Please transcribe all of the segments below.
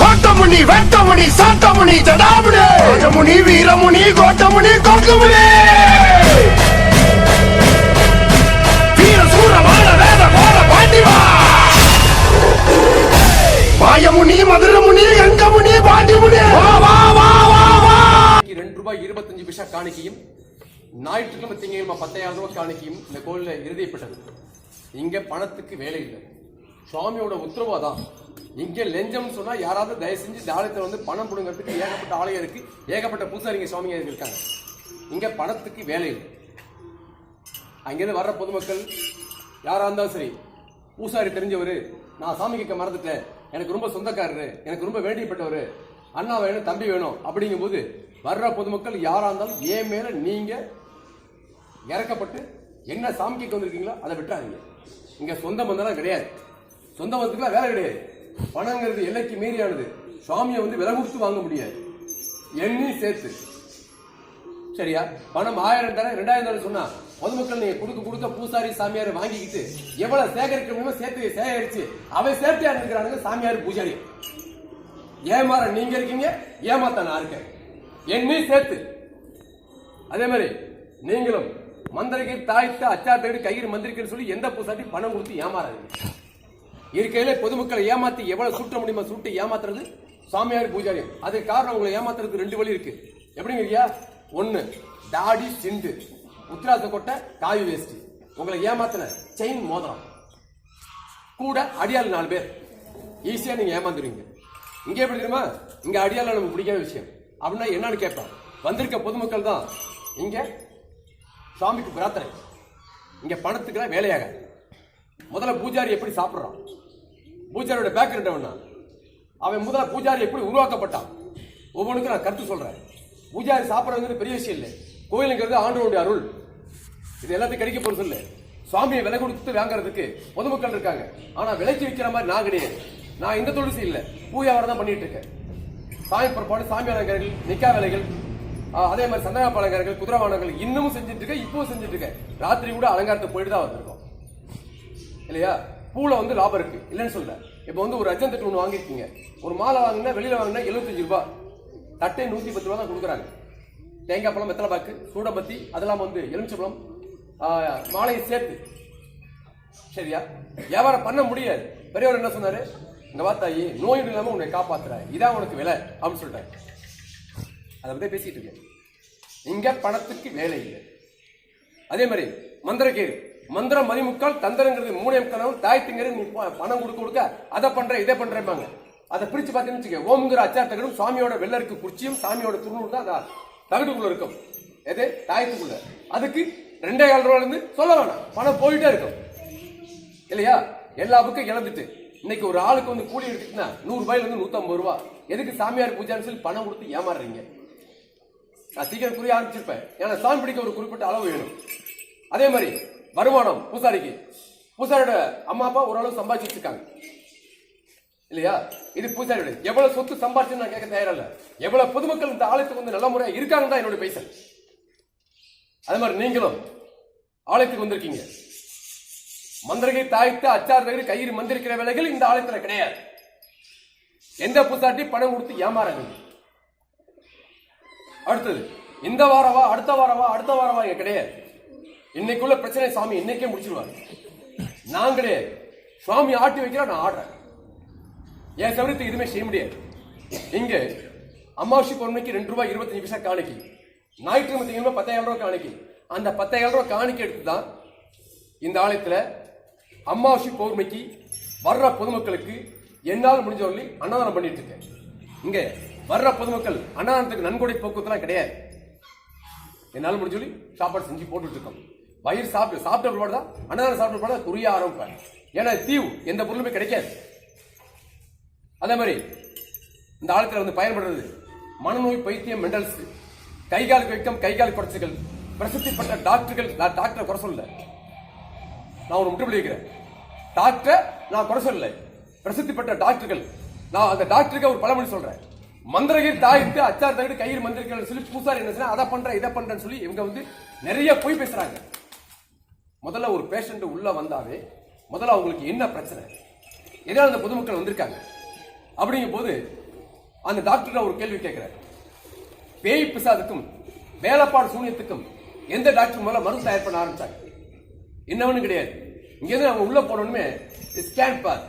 கோட்டமுனி வெட்டமுனி சாத்தமுனி ஜடாமுனி ராஜமுனி வீரமுனி கோட்டமுனி கோட்டமுனி வீர சூர வாழ வேத பாண்டிவா. மதுரமுனி எங்கமுனி பாண்டிமுனி. வா வா வா வா வா. ரெண்டு ரூபாய் இருபத்தஞ்சு பைசா காணிக்கையும் ஞாயிற்றுக்கிழமை திங்கக்கிழமை பத்தாயிரம் ரூபாய் காணிக்கையும் இந்த கோயிலில் எழுதிப்பட்டது இங்கே பணத்துக்கு வேலை இல்லை. சுவாமியோட உத்தரவாதான். இங்கே லஞ்சம்னு சொன்னால் யாராவது தயவு செஞ்சு தாலயத்தில் வந்து பணம் கொடுங்கிறதுக்கு ஏகப்பட்ட ஆலயம் இருக்கு. ஏகப்பட்ட பூசாரிங்க சுவாமிங்க இருக்காங்க. இங்கே பணத்துக்கு வேலை இல்லை. அங்கேருந்து வர்ற பொதுமக்கள் யாராக இருந்தாலும் சரி பூசாரி தெரிஞ்சவர் நான் சாமி கேட்க மறந்துட்டேன். எனக்கு ரொம்ப சொந்தக்காரரு எனக்கு ரொம்ப வேண்டியப்பட்டவர் அண்ணா வேணும் தம்பி வேணும் அப்படிங்கும்போது வர்ற பொதுமக்கள் யாராக இருந்தாலும் ஏன் மேல நீங்கள் இறக்கப்பட்டு என்ன சாமி கேட்க வந்திருக்கீங்களோ அதை விட்டுறாதீங்க. இங்க சொந்த பந்தம்லாம் கிடையாது. சொந்த பந்தத்துக்குலாம் வேலை கிடையாது. பணங்கிறது எல்லைக்கு மீறியானது. சுவாமியை வந்து விலை கொடுத்து வாங்க முடியாது. எண்ணி சேர்த்து. சரியா? பணம் ஆயிரம் தரேன் ரெண்டாயிரம் தரேன் சொன்னா பொதுமக்கள் நீங்க கொடுக்க கொடுக்க பூசாரி சாமியார் வாங்கிக்கிட்டு எவ்வளவு சேகரிக்க முடியுமோ சேர்த்து சேகரிச்சு அவன் சேஃப்டியா இருக்கிறானுங்க? சாமியார் பூஜாரி. ஏமாற நீங்க இருக்கீங்க ஏமாத்த நான் இருக்கேன். என்னையும் சேர்த்து. அதே மாதிரி நீங்களும் மந்திரிக்கு தாய்த்து அச்சா தேடி கையில் மந்திரிக்கன்னு சொல்லி எந்த பூசாட்டி பணம் கொடுத்து ஏமாறாது? இருக்கையில பொதுமக்களை ஏமாத்தி எவ்வளவு சுட்ட முடியுமோ சுட்டு ஏமாத்துறது சாமியார் பூஜாரி அதுக்கு காரணம் உங்களை ஏமாத்துறதுக்கு ரெண்டு வழி இருக்கு. எப்படிங்க ஐயா ஒன்னு தாடி சிண்டு உத்திராச கொட்டை காவி வேஷ்டி. உங்களை ஏமாத்தின செயின் மோதிரம். கூட அடியாள் நாலு பேர். ஈஸியா நீங்க ஏமாந்துருவீங்க. இங்க எப்படி தெரியுமா? இங்க அடியால் நமக்கு பிடிக்காத விஷயம். அப்படின்னா என்னன்னு கேட்பேன். வந்திருக்க பொதுமக்கள் தான் இங்க சாமிக்கு பிரார்த்தனை. இங்கே பணத்துக்குலாம் வேலையாக முதல்ல பூஜாரி எப்படி சாப்பிட்றான்? பூஜாரியோட பேக்கர் என்ன? அவன் முதல்ல பூஜாரி எப்படி உருவாக்கப்பட்டான்? ஒவ்வொன்றுக்கும் நான் கருத்து சொல்கிறேன் பூஜாரி சாப்பிட்றதுங்கிறது பெரிய விஷயம் இல்லை. கோயிலுங்கிறது ஆண்டவனுடைய அருள். இது எல்லாத்தையும் கிடைக்க போகிறது இல்லை. சுவாமியை விலை கொடுத்து வாங்குறதுக்கு பொதுமக்கள் இருக்காங்க. ஆனால் விலைக்கு விற்கிற மாதிரி நான் கிடையாது. நான் இந்த தொழில் செய்யல. பூஜாவரம் தான் பண்ணிட்டு இருக்கேன். சாமி புறப்பாடு சாமி அலங்காரங்கள் நிக்கா வேலைகள் அதே மாதிரி சந்தன அலங்காரங்கள் குதிரவானங்கள் இன்னமும் செஞ்சுட்டு இருக்க இப்பவும் செஞ்சுட்டு இருக்கேன் ராத்திரி கூட அலங்காரத்தை போயிட்டு தான் வந்திருக்கோம். இல்லையா? பூல வந்து லாபம் இருக்கு. இல்லைன்னு சொல்ல இப்போ வந்து ஒரு அஜன் தட்டு ஒன்று வாங்கியிருக்கீங்க. ஒரு மாலை வாங்கினா வெளியில வாங்கினா எழுபத்தஞ்சு ரூபாய். தட்டை நூத்தி பத்து ரூபா தான் கொடுக்குறாங்க. தேங்காய் பழம் வெத்தலை பாக்கு சூடபத்தி அதெல்லாம் வந்து எலுமிச்சை மாலையை சேர்த்து. சரியா? வியாபாரம் பண்ண முடியாது. பெரியவர் என்ன சொன்னாரு? இந்த வாத்தாயி நோய் இல்லாம உன்னை காப்பாத்துற இதான் உனக்கு விலை அப்படின்னு சொல்லிட்டாரு. அதை பற்றி பேசிகிட்டு இருக்கேன். இங்கே பணத்துக்கு வேலை இல்லை. அதே மாதிரி மந்திரக்கேறு மந்திரம் மதிமுக்கால் தந்திரங்கிறது மூணே கனவு தாய்த்துங்கிறது நீ பணம் கொடுக்க கொடுக்க அதை பண்ற இதை பண்ணுறேம்பாங்க அதை பிரிச்சு பார்த்தீங்கன்னு வச்சுக்க ஓம்ங்கிற அச்சார் தகடும் சாமியோட வெள்ளருக்கு குச்சியும் சாமியோட துருநூறு தான் அந்த தகடுக்குள்ள இருக்கும். எது? தாயத்துக்குள்ள. அதுக்கு ரெண்டே ஏழு ரூபாயில இருந்து சொல்ல வேணாம். பணம் போயிட்டே இருக்கும். இல்லையா? எல்லா புக்கும் இழந்துட்டு. இன்னைக்கு ஒரு ஆளுக்கு வந்து கூலி எடுத்துட்டுனா நூறு ரூபாயில இருந்து நூத்தம்பது ரூபா. எதுக்கு சாமியார் பூஜான்னு சொல்லி பணம் கொடுத்து ஏமாறுறீங்க? நான் சீக்கிரம் புரிய ஆரம்பிச்சிருப்பேன். ஏன்னா சாமி பிடிக்க ஒரு குறிப்பிட்ட அளவு வேணும். அதே மாதிரி வருமானம் பூசாரிக்கு. பூசாரியோட அம்மா அப்பா ஓரளவு சம்பாதிச்சு வச்சிருக்காங்க இல்லையா? இது பூசாரியோட. எவ்வளவு சொத்து சம்பாதிச்சு நான் கேட்க தயாரா இல்ல எவ்வளவு பொதுமக்கள் இந்த ஆலயத்துக்கு வந்து நல்ல முறையா இருக்காங்கன்னு தான் என்னோட பைசல். அதே மாதிரி நீங்களும் ஆலயத்துக்கு வந்திருக்கீங்க. மந்திரகை தாய்த்து அச்சார் தகரி கயிறு மந்திரிக்கிற வேலைகள் இந்த ஆலயத்தில் கிடையாது. எந்த பூசாட்டி பணம் கொடுத்து ஏமாறாங்க அடுத்தது இந்த வாரவா அடுத்த வாரவா அடுத்த வாரவா இங்க கிடையாது. இன்னைக்குள்ள பிரச்சனை சாமி இன்னைக்கே முடிச்சிருவாங்க நான் கிடையாது. சுவாமி ஆட்டி வைக்கிற நான் ஆடுறேன். என் சௌரியத்துக்கு எதுவுமே செய்ய முடியாது. இங்க அமாவாசை பொண்ணுக்கு ரெண்டு ரூபாய் இருபத்தஞ்சு பைசா காணிக்கை. ஞாயிற்றுக்கிழமை திங்கக்கிழமை பத்தாயிரம் ரூபாய் காணிக்கை. அந்த பத்தாயிரம் ரூபாய் காணிக்கை எடுத்து தான் இந்த ஆலயத்தில் அமாவாசை பௌர்ணமிக்கு வர்ற பொதுமக்களுக்கு என்னால் முடிஞ்ச சொல்லி அன்னதானம் பண்ணிட்டு இருக்கேன். இங்கே வர்ற பொதுமக்கள் அன்னதானத்துக்கு நன்கொடை போக்குவரத்துலாம் கிடையாது. என்னால் முடிஞ்ச சொல்லி சாப்பாடு செஞ்சு போட்டுட்டு இருக்கோம். வயிறு சாப்பிட்டு சாப்பிட்ட பிற்பாடு தான் அன்னதானம் சாப்பிட்ட பிற்பாடு குறிய ஆரம்பிப்பாங்க ஏன்னா தீவு எந்த பொருளுமே கிடைக்காது. அதே மாதிரி இந்த ஆழத்தில் வந்து பயன்படுறது மனநோய் பைத்தியம் மெண்டல்ஸ். கை கால் வீக்கம் கை கால் குறைச்சிகள் பிரசித்தி பெற்ற டாக்டர்கள் நான் டாக்டரை குறை சொல்லல. நான் ஒரு முற்றுப்புள்ளி வைக்கிறேன் டாக்டரை நான் குறை சொல்லல. பிரசித்தி பெற்ற டாக்டர்கள். நான் அந்த டாக்டருக்கு ஒரு பழமொழி சொல்றேன். மந்திரகிரி தாய்த்து அச்சார் தகடு கையில் மந்திரிகள் சொல்லி பூசாரி என்ன அதை பண்றேன் இதை பண்றேன்னு சொல்லி இவங்க வந்து நிறைய போய் பேசுறாங்க. முதல்ல ஒரு பேஷண்ட் உள்ள வந்தாவே முதல்ல அவங்களுக்கு என்ன பிரச்சனை? எதனால அந்த பொதுமக்கள் வந்திருக்காங்க? அப்படிங்கும் போது அந்த டாக்டர் ஒரு கேள்வி கேட்கிறார். பேய் பிசாதுக்கும் வேலைப்பாடு சூனியத்துக்கும் எந்த டாக்டர் முதல்ல மருந்து தயார் பண்ண ஆரம்பிச்சாங்க? என்னவனு கிடையாது. இங்கேருந்து அவங்க உள்ள போனோமே ஸ்கேன் பார்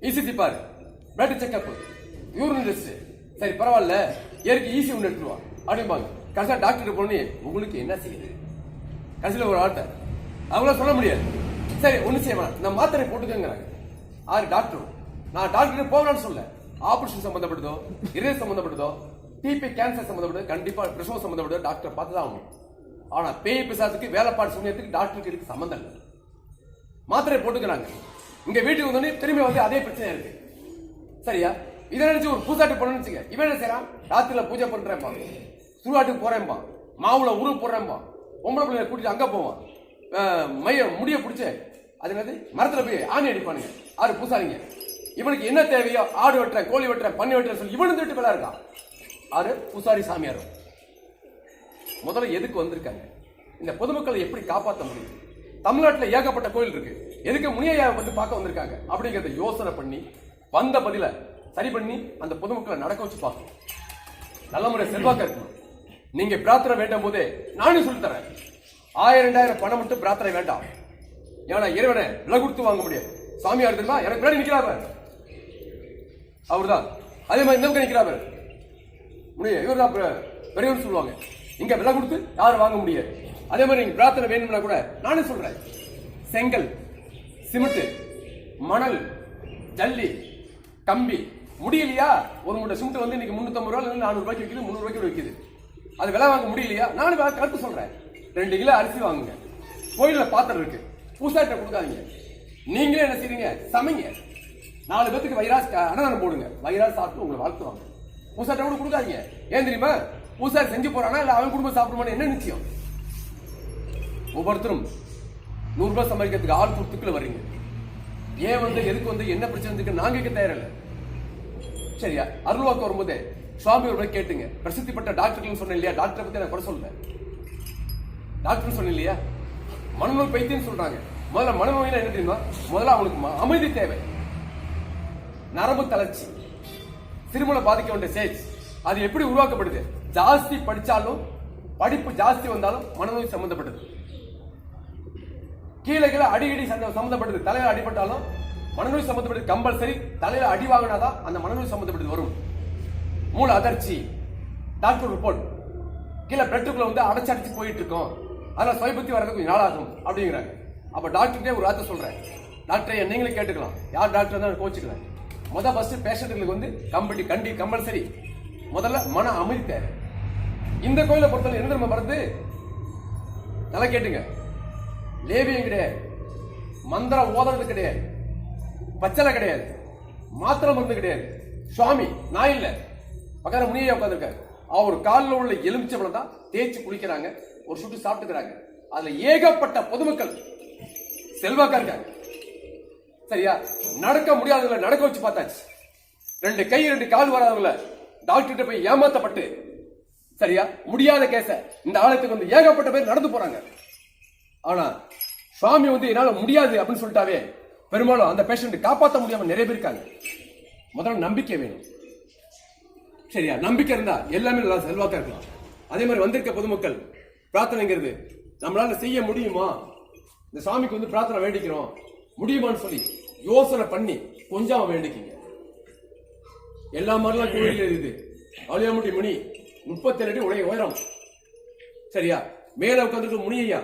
இசிஜி பார் பிளட் செக்அப் யூரின் டெஸ்ட் சரி பரவாயில்ல. ஏற்கு ஈஸி ஒன்று எடுத்துருவா. அப்படிம்பாங்க கடைசியாக டாக்டர் போனே உங்களுக்கு என்ன செய்யுது? கடைசியில் ஒரு ஆள்கிட்ட அவங்களால சொல்ல முடியாது. சரி ஒன்றும் செய்ய வேணாம். நான் மாத்திரை போட்டுக்கங்கிறாங்க ஆறு டாக்டர் நான் டாக்டர் போகலான்னு சொல்ல ஆபரேஷன் சம்மந்தப்பட்டதோ இதய சம்மந்தப்பட்டதோ டிபி கேன்சர் சம்பந்தப்பட்டதோ கண்டிப்பாக பிரசவம் சம்பந்தப்பட்டதோ டாக்டர் பார்த்து தான் ஆகணும். ஆனால் பேய் பிசாசுக்கு வேலைப்பாடு சமயத்துக்கு டாக்டருக்கு இதுக்கு சம்மந்தம் இல்லை. மாத்திரை போட்டுக்கிறாங்க. இங்கே வீட்டுக்கு வந்தோடனே திரும்பி வந்து அதே பிரச்சனை இருக்கு. சரியா? இதை நினைச்சு ஒரு பூசாட்டு போனோம்னு வச்சுக்க. இவன் என்ன செய்யறான் ராத்திரில பூஜை பண்றேன்பா சுடுகாட்டுக்கு போறேன்பா மாவுல உரு போடுறேன்பா பொம்பளை பிள்ளைய கூட்டிட்டு அங்க போவான். மைய முடிய பிடிச்சே அது என்னது? மரத்துல போய் ஆணி அடிப்பானுங்க. ஆறு பூசாரிங்க. இவனுக்கு என்ன தேவையோ ஆடு வெட்டுறேன் கோழி வெட்டுறேன் பண்ணி வெட்டுறேன் சொல்லி இவனு திருட்டு பேரா இருக்கான். ஆறு பூசாரி சாமியார் முதல்ல எதுக்கு வந்திருக்காங்க? இந்த பொதுமக்களை எப்படி காப்பாற்ற முடியும்? தமிழ்நாட்டில் ஏகப்பட்ட கோயில் இருக்கு. எதுக்கு முனியையா வந்து பார்க்க வந்திருக்காங்க? அப்படிங்கிறத யோசனை பண்ணி வந்த பதில சரி பண்ணி அந்த பொதுமக்களை நடக்க வச்சு பார்க்கணும். நல்ல முறை செல்வாக்க இருக்கணும் நீங்க பிரார்த்தனை வேண்டாம் போதே நானும் சொல்லி தரேன் ஆயிரம் ரெண்டாயிரம் பணம் மட்டும் பிரார்த்தனை வேண்டாம். ஏன்னா இறைவனை விலை கொடுத்து வாங்க முடியாது. சாமியார் தெரியுமா? எனக்கு முன்னாடி அவர் அவர்தான். அதே மாதிரி இந்த பக்கம் நிக்கிறாரு. முடியும் இவர் தான் பெரியவர் சொல்லுவாங்க. இங்க விலை கொடுத்து யாரும் வாங்க முடியாது. அதே மாதிரி நீங்க பிரார்த்தனை வேணும்னா கூட நானே சொல்றேன். செங்கல் சிமெண்ட் மணல் ஜல்லி கம்பி முடியலையா? ஒரு மூட்டை சிமெண்ட் வந்து இன்னைக்கு முன்னூத்தம்பது ரூபாய் நானூறு ரூபாய்க்கு விற்கிது முந்நூறு ரூபாய்க்கு விற்கிது அது விலை வாங்க முடியலையா? நானும் வேற கருத்து சொல்றேன். ரெண்டு கிலோ அரிசி வாங்குங்க. கோயிலில் பாத்திரம் இருக்கு. பூசாட்ட கொடுக்காதீங்க. நீங்களே என்ன செய்றீங்க? சமைங்க. நாலு பேத்துக்கு வைராஸ் அன்னதானம் போடுங்க. வைராஸ் சாப்பிட்டு உங்களை வாழ்த்துவாங்க. பூசாட்ட கூட கொடுக்காதீங்க. ஏன் தெரியுமா? பூசாரி செஞ்சு போறானா? இல்ல அவன் குடும்பம் சாப்பிடுமான்னு என்ன நிச்சயம்? ஒவ்வொருத்தரும் நூறுரூபா சம்பாதிக்கிறதுக்கு ஆள் கொடுத்துக்குள்ள வர்றீங்க. ஏன் வந்து எதுக்கு வந்து என்ன பிரச்சனை இருக்கு நாங்க கேட்க தயாரில்லை? சரியா? அருள்வாக்கு வரும்போது சுவாமி ஒரு கேட்டுங்க. பிரசித்தி பெற்ற டாக்டர்கள் சொன்னேன் இல்லையா? டாக்டரை பத்தி நான் குறை சொல்லல. டாக்டர் சொன்னேன் இல்லையா? மனநோய் பைத்தியம் சொல்றாங்க. முதல்ல மனநோய்னா என்ன தெரியுமா? முதல்ல அவங்களுக்கு ம- அமைதி தேவை. நரம்பு தளர்ச்சி. திருமண பாதிக்க வேண்டிய சேஜ் அது எப்படி உருவாக்கப்படுது? ஜாஸ்தி படிச்சாலும் படிப்பு ஜாஸ்தி வந்தாலும் மனநோய் சம்பந்தப்பட்டது. கீழே கீழே அடிக்கடி சந்த- சம்பந்தப்பட்டது. தலையில் அடிபட்டாலும் மனநோய் சம்பந்தப்பட்டது கம்பல்சரி தலையில அடி வாங்கினாதான் அந்த மனநோய் சம்பந்தப்பட்டது வரும். மூளை அதிர்ச்சி டாக்டர் ரிப்போர்ட். கீழே பிளட்டுக்குள்ள வந்து அடைச்சு அடைச்சு போயிட்டு இருக்கோம் அதனால சுய வரது வரதுக்கு கொஞ்சம் நாளாகும் அப்படிங்கிறாங்க அப்ப டாக்டர்கிட்டே ஒரு வார்த்தை சொல்றேன். டாக்டர் நீங்களே கேட்டுக்கலாம். யார் டாக்டர் தான் கோச்சுக்கலாம் முதல் ஃபர்ஸ்ட் பேஷண்ட்டுகளுக்கு வந்து கம்பெனி கண்டி கம்பல்சரி. முதல்ல மன அமைதி தேவை. இந்த கோயிலை பொறுத்தவரை என்ன நம்ம மருந்து நல்லா கேட்டுங்க. லேவியம் கிடையாது. மந்திரம் ஓதுறது கிடையாது. பச்சலை கிடையாது. மாத்திரை மருந்து கிடையாது. சுவாமி நான் இல்லை. பக்கத்தில் முனியா உட்காந்துருக்காரு அவர் காலில் உள்ள எலுமிச்சம்பளம் தான் தேய்ச்சி குளிக்கிறாங்க. ஒரு சுட்டு சாப்பிட்டுக்கிறாங்க. அதில் ஏகப்பட்ட பொதுமக்கள் செல்வாக்கா இருக்காங்க சரியா? நடக்க முடியாதவங்கள நடக்க வச்சு பார்த்தாச்சு. ரெண்டு கை ரெண்டு கால் வராதவங்கள டாக்டர்கிட்ட போய் ஏமாத்தப்பட்டு சரியா? முடியாத கேச இந்த ஆலயத்துக்கு வந்து ஏகப்பட்ட பேர் நடந்து போறாங்க. ஆனா சுவாமி வந்து என்னால முடியாது அப்படின்னு சொல்லிட்டாவே பெரும்பாலும் அந்த பேஷண்ட்டை காப்பாற்ற முடியாமல் நிறைய பேர் இருக்காங்க. முதல்ல நம்பிக்கை வேணும். சரியா? நம்பிக்கை இருந்தா எல்லாமே நல்லா செல்வாக்கா இருக்கலாம் அதே மாதிரி வந்திருக்க பொதுமக்கள் பிரார்த்தனைங்கிறது நம்மளால செய்ய முடியுமா? இந்த சாமிக்கு வந்து பிரார்த்தனை வேண்டிக்கிறோம். முடியுமான்னு சொல்லி யோசனை பண்ணி கொஞ்சம் வேண்டிக்கிங்க. எல்லா மாதிரிலாம் கோயில் இருக்குது. அவளியாமுடி முனி முப்பத்தேழு அடி உடைய உயரம். சரியா? மேல உட்காந்துருக்கு முனியா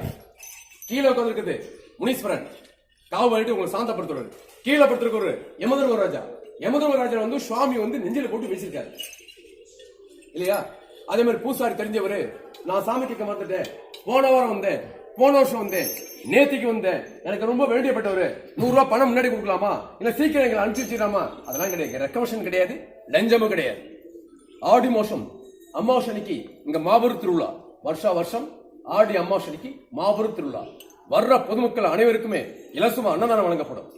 கீழே உட்காந்துருக்குது முனீஸ்வரன். காவு பண்ணிட்டு உங்களை சாந்தப்படுத்துறாரு கீழே படுத்திருக்க ஒரு யமதர்ம ராஜா. யமதர்ம ராஜா வந்து சுவாமி வந்து நெஞ்சில போட்டு வச்சிருக்காரு இல்லையா? அதே மாதிரி பூசாரி தெரிஞ்சவரு நான் சாமி கேட்க மாட்டேன் போன வாரம் வந்தேன். போன வருஷம் வந்தேன். நேத்திக்கு வந்தேன். எனக்கு ரொம்ப வேண்டியப்பட்டவரு. நூறு ரூபாய் பணம் முன்னாடி கொடுக்கலாமா? இல்ல சீக்கிரம் எங்களை அனுப்பிச்சு வச்சிடலாமா? அதெல்லாம் கிடையாது. ரெக்கமெஷன் கிடையாது. லஞ்சமும் கிடையாது. ஆடி மாசம் அமாவாசனைக்கு இங்க மாபெரும் திருவிழா. வருஷா வருஷம் ஆடி அமாவாசனைக்கு மாபெரும் திருவிழா. வர்ற பொதுமக்கள் அனைவருக்குமே இலவசமா அன்னதானம் வழங்கப்படும்.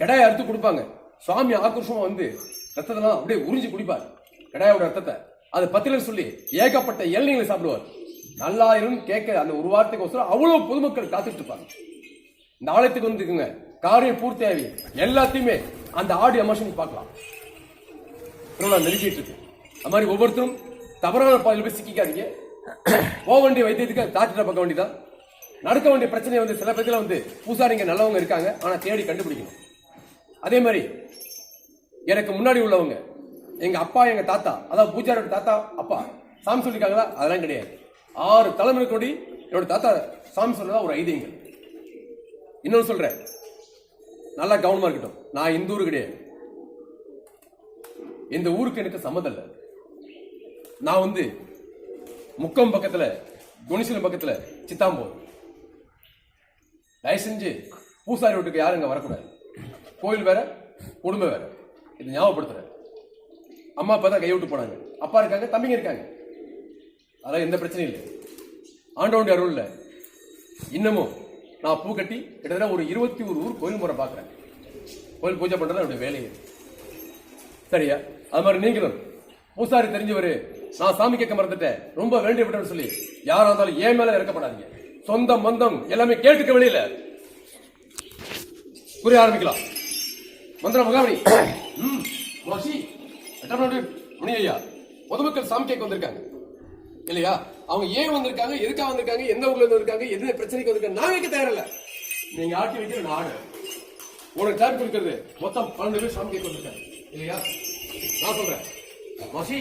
கடாயை அறுத்து கொடுப்பாங்க. சுவாமி ஆக்ரோஷமா வந்து ரத்தத்தெல்லாம் அப்படியே உறிஞ்சு குடிப்பார். கடாயோட ரத்தத்தை. அது பத்தில சொல்லி ஏகப்பட்ட இளநீங்களை சாப்பிடுவார். நல்லா இருந்து கேட்க அந்த ஒரு வாரத்துக்கு ஒசரம் அவ்வளவு பொதுமக்கள் காத்துட்டு இருப்பாங்க. இந்த ஆலயத்துக்கு வந்துக்குங்க காரியம் பூர்த்தியாகி எல்லாத்தையுமே அந்த ஆடி எமோஷன் பார்க்கலாம். திருவிழா நெருங்கிட்டு இருக்கு. அது மாதிரி ஒவ்வொருத்தரும் தவறான பாதையில் போய் சிக்கிக்காதீங்க. போக வேண்டிய வைத்தியத்துக்கு டாக்டரை பார்க்க வேண்டியதான் நடக்க வேண்டிய பிரச்சனை வந்து சில பேர்ல வந்து பூசாரிங்க நல்லவங்க இருக்காங்க ஆனா தேடி கண்டுபிடிக்கணும். அதே மாதிரி எனக்கு முன்னாடி உள்ளவங்க எங்க அப்பா எங்க தாத்தா அதாவது பூஜாரோட தாத்தா அப்பா சாமி சொல்லியிருக்காங்களா அதெல்லாம் கிடையாது. ஆறு தலைமுறை கொடி என்னோட தாத்தா சாமி சொன்னதா ஒரு ஐதீங்கள் இன்னொன்று சொல்றேன். நல்லா கவனமா இருக்கட்டும். நான் இந்த ஊர் கிடையாது. இந்த ஊருக்கு எனக்கு சம்மதம் இல்லை. நான் வந்து முக்கம் பக்கத்தில் குணிசலம் பக்கத்தில் சித்தாம்பூர். தயவு செஞ்சு பூசாரி வீட்டுக்கு யாரும் இங்கே வரக்கூடாது. கோயில் வேற குடும்பம் வேற. இது ஞாபகப்படுத்துறேன். அம்மா அப்பா தான் கைவிட்டு போனாங்க. அப்பா இருக்காங்க தம்பிங்க இருக்காங்க. அதெல்லாம் எந்த பிரச்சனையும் இல்லை. ஆண்டவனுடைய அருள் இல்லை. இன்னமும் நான் பூ கட்டி கிட்டத்தட்ட ஒரு இருபத்தி ஒரு ஊர் கோயில் முறை பார்க்குறேன். கோயில் பூஜை பண்ணுறது என்னுடைய வேலையே. சரியா? அது மாதிரி நீங்களும் பூசாரி தெரிஞ்சவர் நான் சாமி கேட்க மறந்துட்டேன். ரொம்ப வேண்டியப்பட்டவன் சொல்லி யாராக இருந்தாலும் ஏன் மேலே இறக்கப்படாதீங்க. சொந்தம் மந்தம் எல்லாமே கேட்டுக்க வெளியில. புரிய ஆரம்பிக்கலாம். மந்திர முகாமணி ம், வாசி, முனி ஐயா பொதுமக்கள் சாமி கேட்க வந்திருக்காங்க. இல்லையா? அவங்க ஏன் வந்திருக்காங்க எதுக்காக வந்திருக்காங்க எந்த ஊர்ல இருந்து இருக்காங்க எந்த பிரச்சனைக்கு வந்திருக்காங்க நான் வைக்க தயாரில்ல. நீங்க ஆட்டி வைக்கிற நாடு. உனக்கு டைம் கொடுக்கறது மொத்தம் பன்னெண்டு பேர் சாமி கேட்க வந்திருக்காங்க. இல்லையா? நான் சொல்றேன். மோசி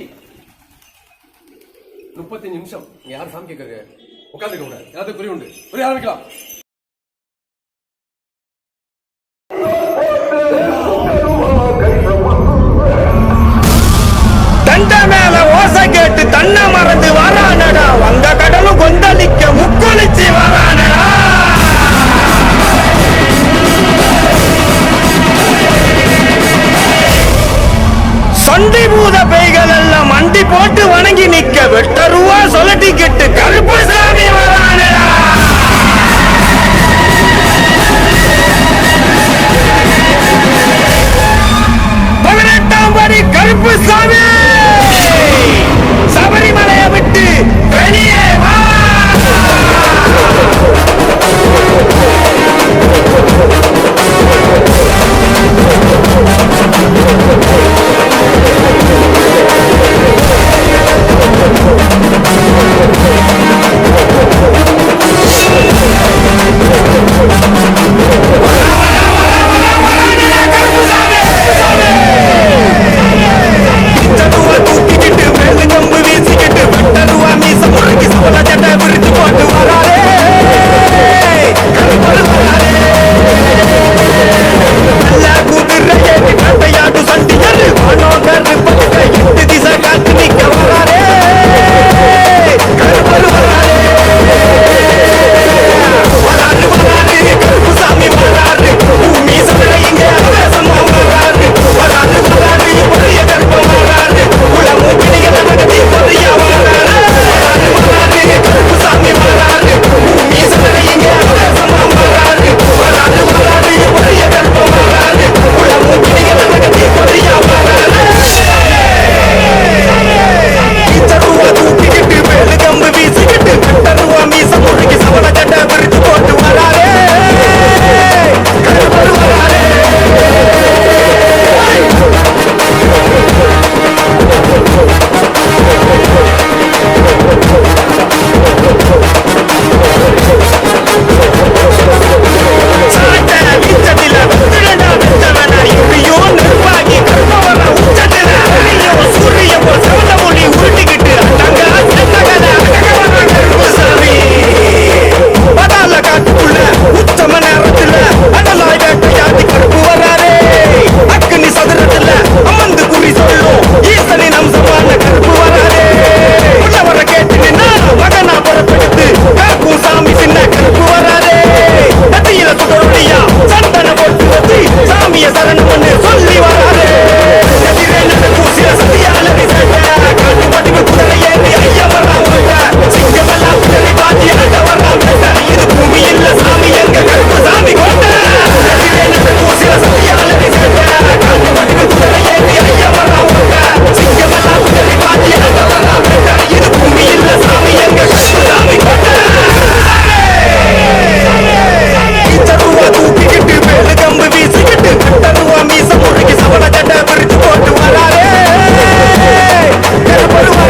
முப்பத்தஞ்சு நிமிஷம். நீங்க யாரும் சாமி கேட்கறது? உட்காந்துக்க கூடாது எல்லாத்துக்கும் புரிய உண்டு. புரிய ஆரம்பிக்கலாம். தண்ட மேல ஓசை கேட்டு தன்னை மறந்து வரானடா. வந்த கடலும் கொந்தளிக்க முக்குளிச்சு வரானடா. சண்டி பூத பேய்கள் எல்லாம் மண்டி போட்டு